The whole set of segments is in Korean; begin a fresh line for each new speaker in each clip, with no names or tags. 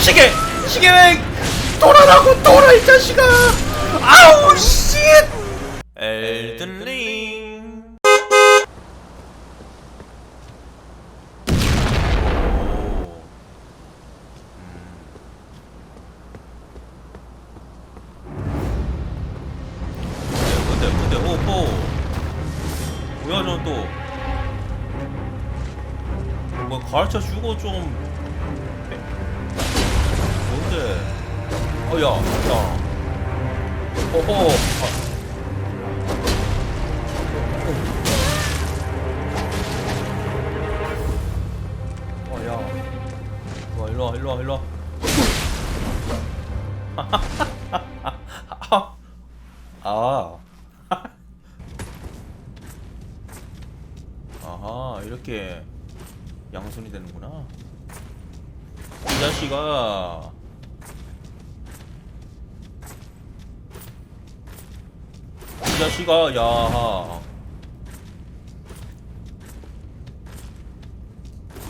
시계 시계 왜 돌아라고 돌아 이 자식아. 아우 씨. 엘든링. 오호 뭐야 저또. 뭐 가르쳐 주고 좀 뭔데 어야 야. 오호 아. 어야. 일로와 일로 와 일로 와 일로 와. 아. 아하 이렇게 양손이 되는구나. 이 자식아 이 자식아 야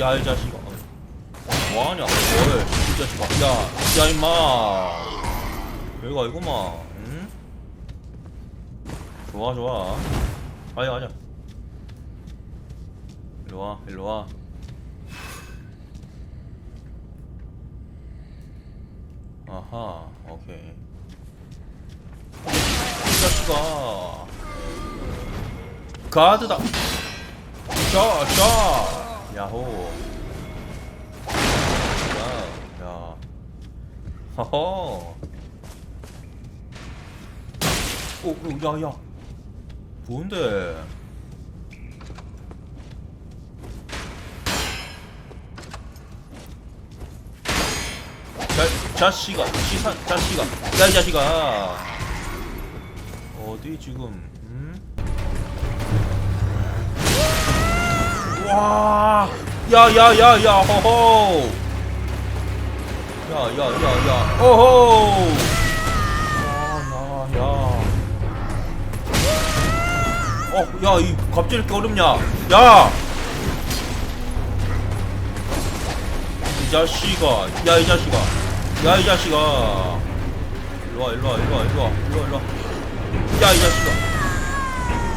야, 이 자식아. 뭐하냐, 뭘. 이 자식아. 야, 야, 임마. 별거 아니구만. 응? 좋아, 좋아. 가자, 가자. 일로 와, 일로 와. 아하, 오케이. 이 자식아. 가드다. 샤, 샤. 야호. 야, 야. 허허. 오, 오, 야, 야. 뭔데? 자, 자식아, 시산, 자식아, 야, 이 자식아. 어디 지금, 음? 와, 야, 야, 야, 야, 호호. 야, 야, 야, 야, 호호. 아, 야, 야. 어, 야, 이 갑자기 이렇게 어렵냐? 야! 이 자식아, 야, 이 자식아, 야, 이 자식아. 일로와, 일로와, 일로와, 일로와, 일로와, 일로와. 야, 이 자식아.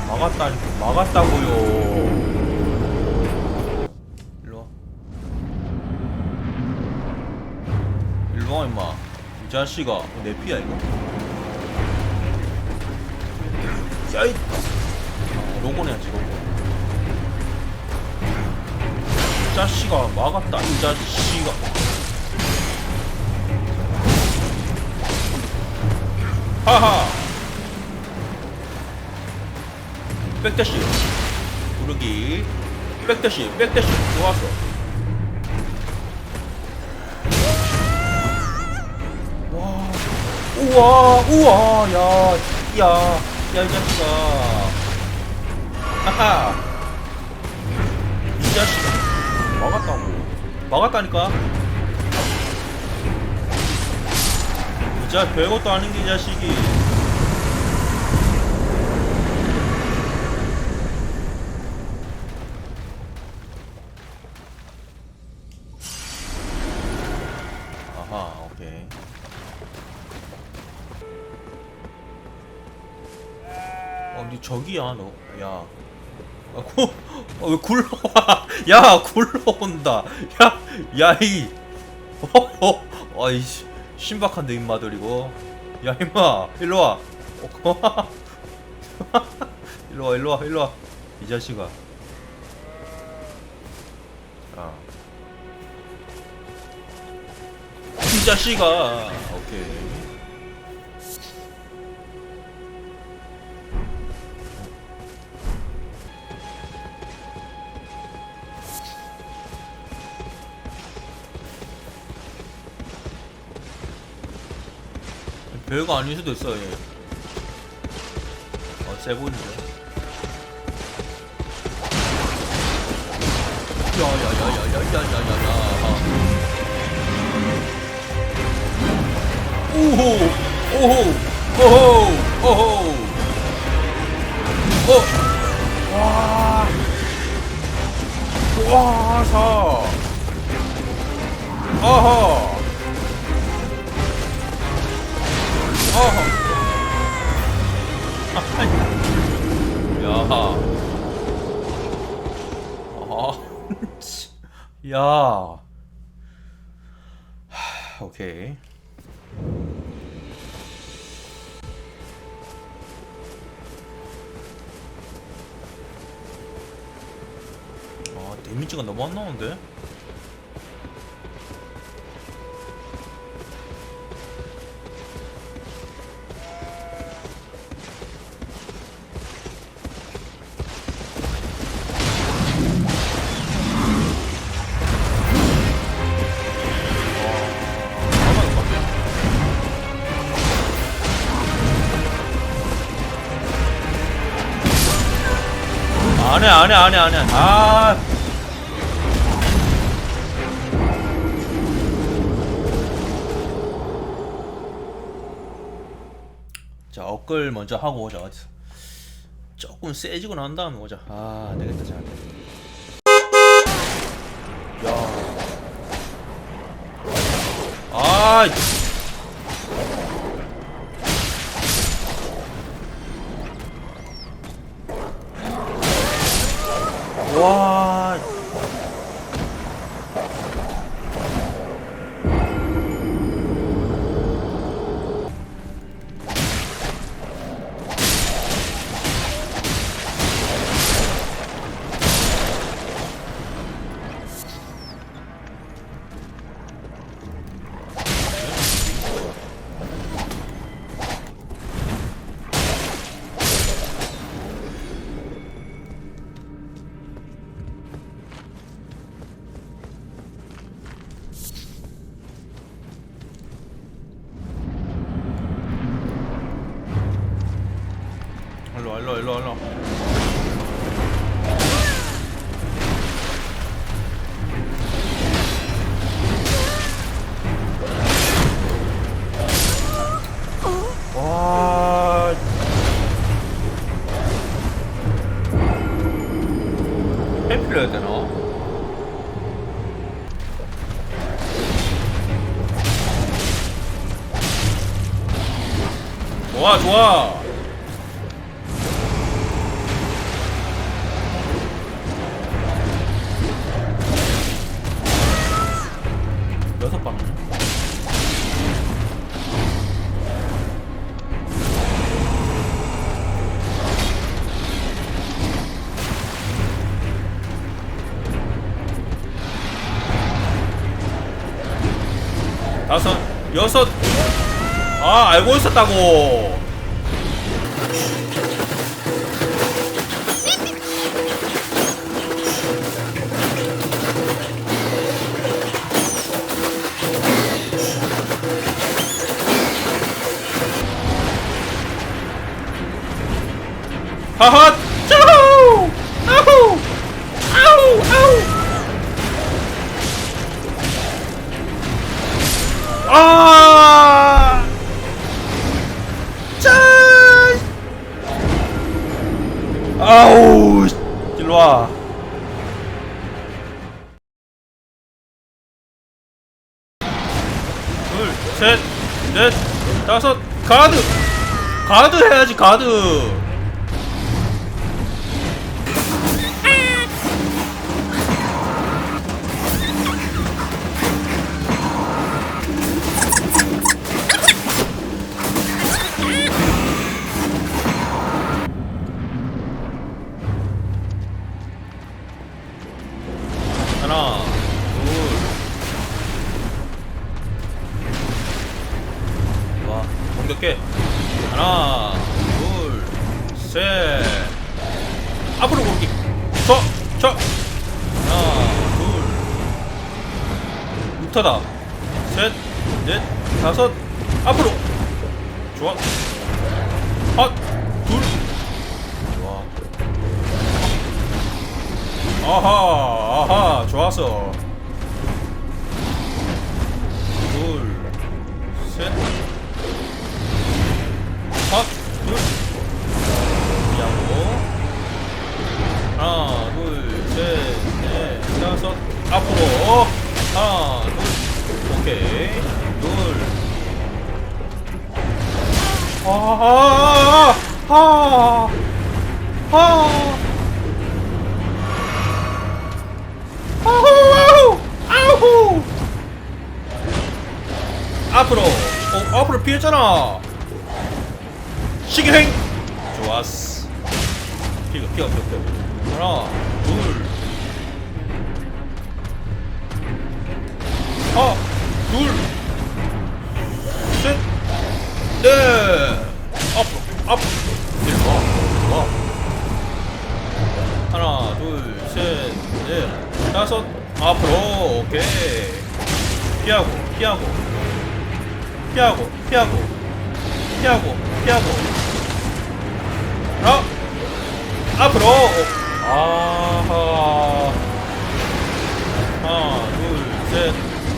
막았다, 막았다고요. 일로 와. 일로 와, 임마. 이 자식아. 내 피야, 이거? 야, 이. 로고네 하지 로고 이 자식아 막았다 이 자식아 하하 백대시 구르기. 백대시 백대시 좋았어. 와. 우와 우와. 야야야 이 자식아. 하하. 이 자식아 막았다고. 막았다니까. 진짜 별것도 아닌 게 이 자식이 저기야, 너. 야. 아, 구, 어, 왜 굴러와? 야, 굴러온다. 야, 야, 이. 어, 어, 아이씨. 신박한데, 임마들, 이거. 야, 임마. 일로 와. 어, 고마. 일로 와, 일로 와, 일로 와. 이 자식아. 자. 이 자식아. 오케이. 별거 아닐 수도 있어, 얘. 어, 세본이죠. 야야야야야야야야야. 오호, 오호, 오호, 오호. 어, 와, 와, 사. 아하. 야. 야. 하, 오케이. 아, 데미지가 너무 안 나오는데? 안해 안해 안해 안해 아 자, 업글 먼저 하고 오자. 어디서. 조금 세지고 난 다음에 오자. 아, 안 되겠다, 잘. 야. 아, 일로 와, 일로 여섯. 아, 알고 있었다고. 아! 짠! 아우! 일로 와. 둘, 셋, 넷, 다섯, 가드! 가드 해야지, 가드! 공격해. 하나, 둘, 셋. 앞으로. 저, 저. 하나, 둘. 루터다. 셋, 넷, 다섯. 앞으로. 좋아. 핫, 둘. 좋아. 아하 아하 좋았어 둘셋 하나 둘 셋 넷 다섯 앞으로 하나 둘 오케이 둘 아, 아, 아, 아우, 아우, 앞으로, 어, 앞으로 피했잖아. 시계행, 좋았어. 피가, 피가, 피가, 피가. 하나, 둘, 하나, 둘,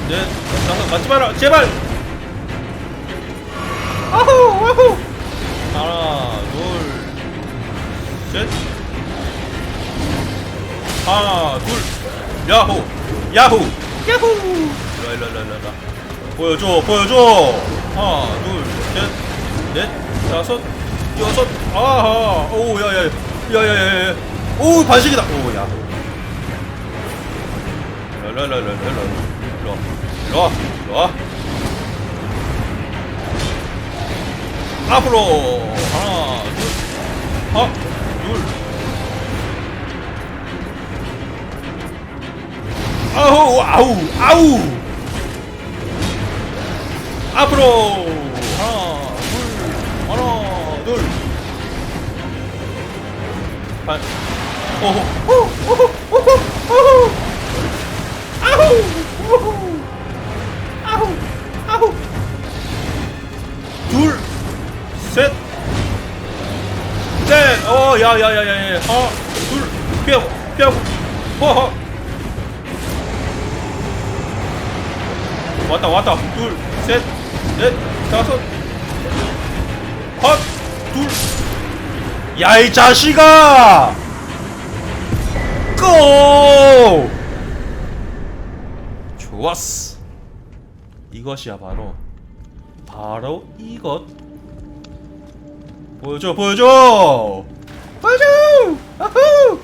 넷, 다섯, 맞지 마라, 제발. 아후, 아후. 하나, 둘, 셋. 하나, 둘, 야호, 야호, 야호. 일로. 보여줘, 보여줘. 하나, 둘, 셋, 넷, 다섯, 여섯. 아하, 오, 야, 야, 야, 야, 야, 야. 오, 반칙이다. 오, 야. 일로, 일로, 일로 와. 앞으로 하나, 둘, 하나, 둘. 아우 아우 아우. 앞으로 하나 둘 하나 둘. 반, 오호 오호 오호 오호. 아우 오호 셋 넷, 어, 야, 야, 야, 야, 야, 하나, 둘, 피하고, 피하고, 허허. 왔다, 왔다, 둘, 셋, 넷, 다섯, 헛, 둘. 야, 이 자식아! 고! 좋았어. 이것이야, 바로. 바로 이것. 보여줘 보여줘! 보여줘! 아후